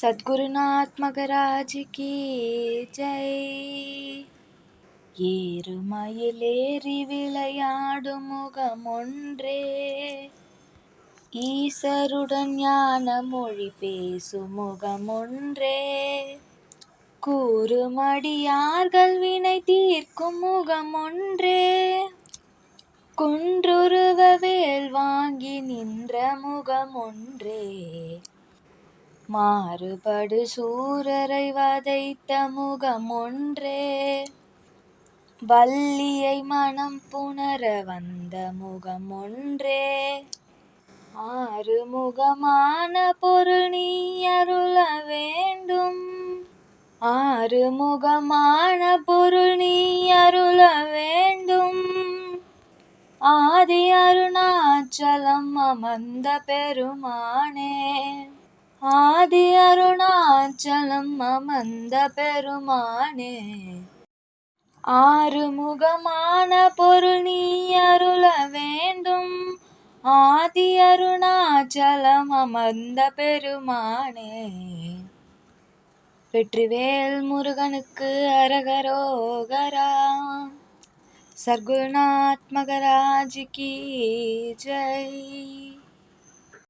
சத்குருநாத் மகராஜ் கி ஜெய். ஏறுமயிலேறி விளையாடும் முகம் ஒன்றே ஈசருடன் ஞான மொழி பேசும் முகம் ஒன்றே கூறுமடியார்கள் வினை தீர்க்கும் முகம் ஒன்றே குன்றுருவ வேல் வாங்கி நின்ற முகம் ஒன்றே மாறுபடு சூரரை வதைத்த முகம் ஒன்றே வள்ளியை மனம் புணர வந்த முகம் ஒன்றே ஆறுமுகமான பொருள் நீ அருள வேண்டும். ஆறுமுகமான பொருள் நீ அருள வேண்டும். ஆதி அருணாச்சலம் அமர்ந்த பெருமானே. ஆதி அருணாச்சலம் அமர்ந்த பெருமானே. ஆறுமுகமான பொருள் நீ அருள வேண்டும். ஆதி அருணாச்சலம் அமர்ந்த பெருமானே. வெற்றிவேல் முருகனுக்கு அரகரோகரா. சர்க்குருநாத் மகராஜ் கி ஜெய்.